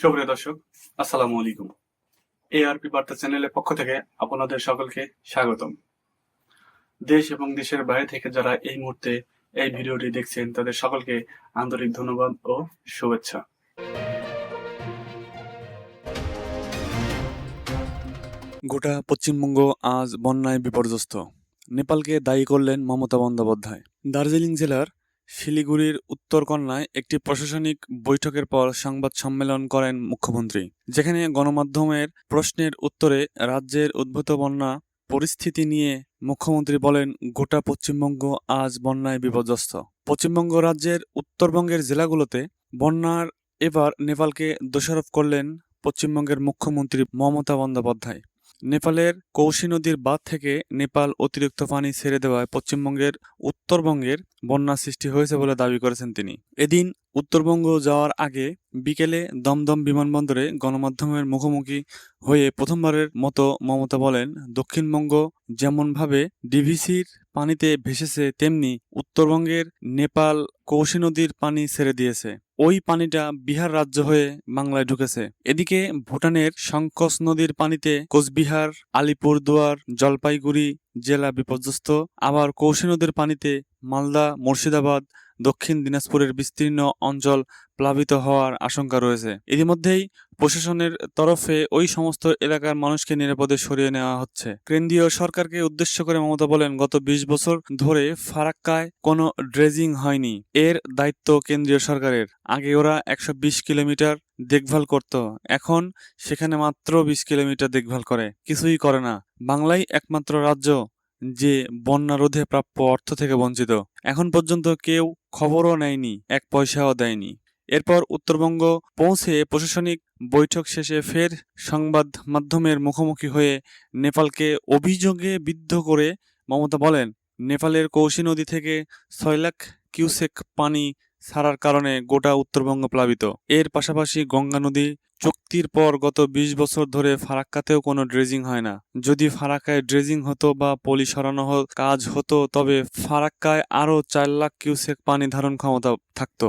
সুপ্রিয় দর্শক, আসসালামু আলাইকুম। এআরপি বার্তা চ্যানেলের পক্ষ থেকে আপনাদের সকলকে স্বাগতম। দেশ এবং দেশের বাইরে থেকে যারা এই মুহূর্তে এই ভিডিওটি দেখছেন, তাদের সকলকে আন্তরিক ধন্যবাদ ও শুভেচ্ছা। গোটা পশ্চিমবঙ্গ আজ বন্যায় বিপর্যস্ত। নেপালকে দায়ী করলেন মমতা বন্দ্যোপাধ্যায়। দার্জিলিং জেলার শিলিগুড়ির উত্তরকন্যায় একটি প্রশাসনিক বৈঠকের পর সংবাদ সম্মেলন করেন মুখ্যমন্ত্রী। যেখানে গণমাধ্যমের প্রশ্নের উত্তরে রাজ্যের উদ্ভূত বন্যা পরিস্থিতি নিয়ে মুখ্যমন্ত্রী বলেন, গোটা পশ্চিমবঙ্গ আজ বন্যায় বিপর্যস্ত। পশ্চিমবঙ্গ রাজ্যের উত্তরবঙ্গের জেলাগুলোতে বন্যার এবার নেপালকে দোষারোপ করলেন পশ্চিমবঙ্গের মুখ্যমন্ত্রী মমতা বন্দ্যোপাধ্যায়। নেপালের কৌশী নদীর বাঁধ থেকে নেপাল অতিরিক্ত পানি ছেড়ে দেওয়ায় পশ্চিমবঙ্গের উত্তরবঙ্গের বন্যা সৃষ্টি হয়েছে বলে দাবি করেছেন তিনি। এদিন উত্তরবঙ্গ যাওয়ার আগে বিকেলে দমদম বিমানবন্দরে গণমাধ্যমের মুখোমুখি হয়ে প্রথমবারের মতো মমতা বলেন, দক্ষিণবঙ্গ যেমনভাবে ডিভিসির পানিতে ভেসেছে, তেমনি উত্তরবঙ্গের নেপাল কৌশী নদীর পানি ছেড়ে দিয়েছে। ওই পানিটা বিহার রাজ্য হয়ে বাংলায় ঢুকেছে। এদিকে ভুটানের শঙ্কস নদীর পানিতে কোচবিহার, আলিপুরদুয়ার, জলপাইগুড়ি জেলা বিপর্যস্ত। আবার কৌশী নদীর পানিতে মালদা, মুর্শিদাবাদ, দক্ষিণ দিনাজপুরের বিস্তীর্ণ অঞ্চল প্লাবিত হওয়ার আশঙ্কা রয়েছে। ইতিমধ্যেই প্রশাসনের তরফে ওই সমস্ত এলাকার মানুষকে নিরাপদে সরিয়ে নেওয়া হচ্ছে। কেন্দ্রীয় সরকারকে উদ্দেশ্য করে মমতা বলেন, গত বিশ বছর ধরে ফারাক্কায় কোনো ড্রেজিং হয়নি। এর দায়িত্ব কেন্দ্রীয় সরকারের। আগে ওরা একশো বিশ কিলোমিটার দেখভাল করত, এখন সেখানে মাত্র বিশ কিলোমিটার দেখভাল করে। কিছুই করে না। বাংলাই একমাত্র রাজ্য। যে বন্যা রোধে প্রাপ্য অর্থ থেকে বঞ্চিত। এখন পর্যন্ত কেউ খবরও নেয়নি, এক পয়সাও দেয়নি। এরপর উত্তরবঙ্গ পৌঁছে প্রশাসনিক বৈঠক শেষে ফের সংবাদ মাধ্যমের মুখোমুখি হয়ে নেপালকে অভিযোগে বিদ্ধ করে মমতা বলেন, নেপালের কৌশী নদী থেকে ছয় লাখ কিউসেক পানি ছাড়ার কারণে গোটা উত্তরবঙ্গ প্লাবিত। এর পাশাপাশি গঙ্গা নদী চুক্তির পর গত ২০ বছর ধরে ফারাক্কাতেও কোনো ড্রেজিং হয় না। যদি ফারাক্কায় ড্রেজিং হতো বা পলি সরানো কাজ হতো, তবে ফারাক্কায় আরও চার লাখ কিউসেক পানি ধারণ ক্ষমতা থাকতো।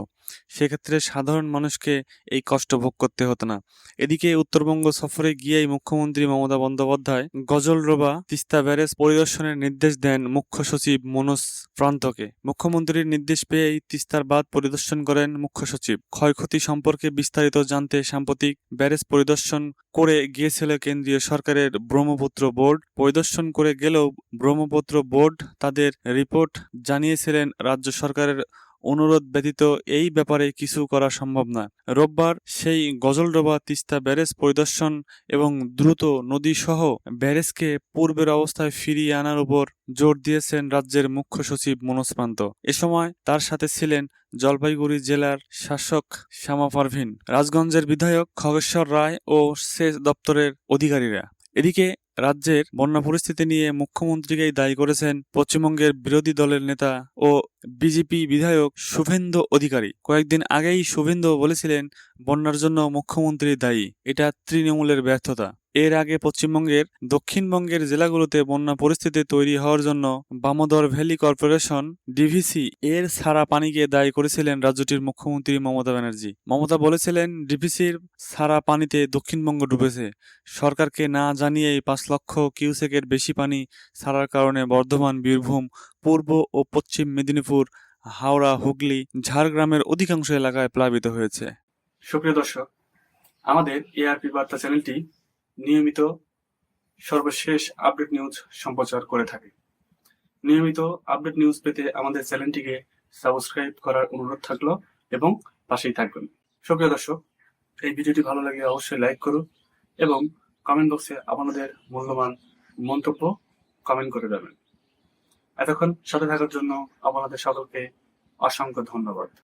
সেক্ষেত্রে সাধারণ মানুষকে এই কষ্ট ভোগ করতে হতো না। এদিকে উত্তরবঙ্গ সফরে গিয়েই মুখ্যমন্ত্রী মমতা বন্দ্যোপাধ্যায় গজলডোবা তিস্তা ব্যারেজ পরিদর্শনের নির্দেশ দেন মুখ্য সচিব মনোজ প্রান্তকে। মুখ্যমন্ত্রীর নির্দেশ পেয়েই তিস্তার বাঁধ পরিদর্শন করেন মুখ্য সচিব। ক্ষয়ক্ষতি সম্পর্কে বিস্তারিত জানতে সাম্প্রতিক ব্যারেজ পরিদর্শন করে গিয়েছিল কেন্দ্রীয় সরকারের ব্রহ্মপুত্র বোর্ড। পরিদর্শন করে গেলেও ব্রহ্মপুত্র বোর্ড তাদের রিপোর্ট জানিয়েছিলেন রাজ্য সরকারের অনুরোধ ব্যতীত এই ব্যাপারে কিছু করা সম্ভব না রোববার সেই গজলডোবা তিস্তা ব্যারেজ পরিদর্শন এবং দ্রুত নদীসহ ব্যারেজকে পূর্বের অবস্থায় ফিরিয়ে আনার উপর জোর দিয়েছেন রাজ্যের মুখ্য সচিব মনোজ প্রান্ত এ সময় তার সাথে ছিলেন জলপাইগুড়ি জেলার শাসক শ্যামা পারভিন, রাজগঞ্জের বিধায়ক খগেশ্বর রায় ও সেচ দপ্তরের অধিকারীরা। এদিকে রাজ্যের বন্যা পরিস্থিতি নিয়ে মুখ্যমন্ত্রীকেই দায়ী করেছেন পশ্চিমবঙ্গের বিরোধী দলের নেতা ও বিজেপি বিধায়ক শুভেন্দু অধিকারী। কয়েকদিন আগেই শুভেন্দু বলেছিলেন, বন্যার জন্য মুখ্যমন্ত্রী দায়ী। এটা তৃণমূলের ব্যর্থতা। এর আগে পশ্চিমবঙ্গের, দক্ষিণবঙ্গের জেলাগুলোতে বন্যা পরিস্থিতি তৈরি হওয়ার জন্য বামোদর ভ্যালি কর্পোরেশন, ডিভিসি, এর সারা পানিকে দায়ী করেছিলেন রাজ্যটির মুখ্যমন্ত্রী মমতা ব্যানার্জি। মমতা বলেছিলেন, ডিভিসির সারা পানিতে দক্ষিণবঙ্গ ডুবেছে। সরকারকে না জানিয়েই পাঁচ লক্ষ কিউসেকের বেশি পানি ছাড়ার কারণে বর্ধমান বীরভূম পূর্ব ও পশ্চিম মেদিনীপুর, হাওড়া, হুগলি, ঝাড়গ্রামের অধিকাংশ এলাকায় প্লাবিত হয়েছে। সুপ্রিয় দর্শক, আমাদের এআরপি বার্তা চ্যানেলটি নিয়মিত সর্বশেষ আপডেট নিউজ সম্প্রচার করে থাকে। নিয়মিত আপডেট নিউজ পেতে আমাদের চ্যানেলটিকে সাবস্ক্রাইব করার অনুরোধ থাকল এবং পাশেই থাকবেন। সুপ্রিয় দর্শক, এই ভিডিওটি ভালো লাগে অবশ্যই লাইক করুন এবং কমেন্ট বক্সে আপনাদের মূল্যবান মন্তব্য কমেন্ট করে যাবেন। এতক্ষণ সাথে থাকার জন্য আপনাদের সকলকে অসংখ্য ধন্যবাদ।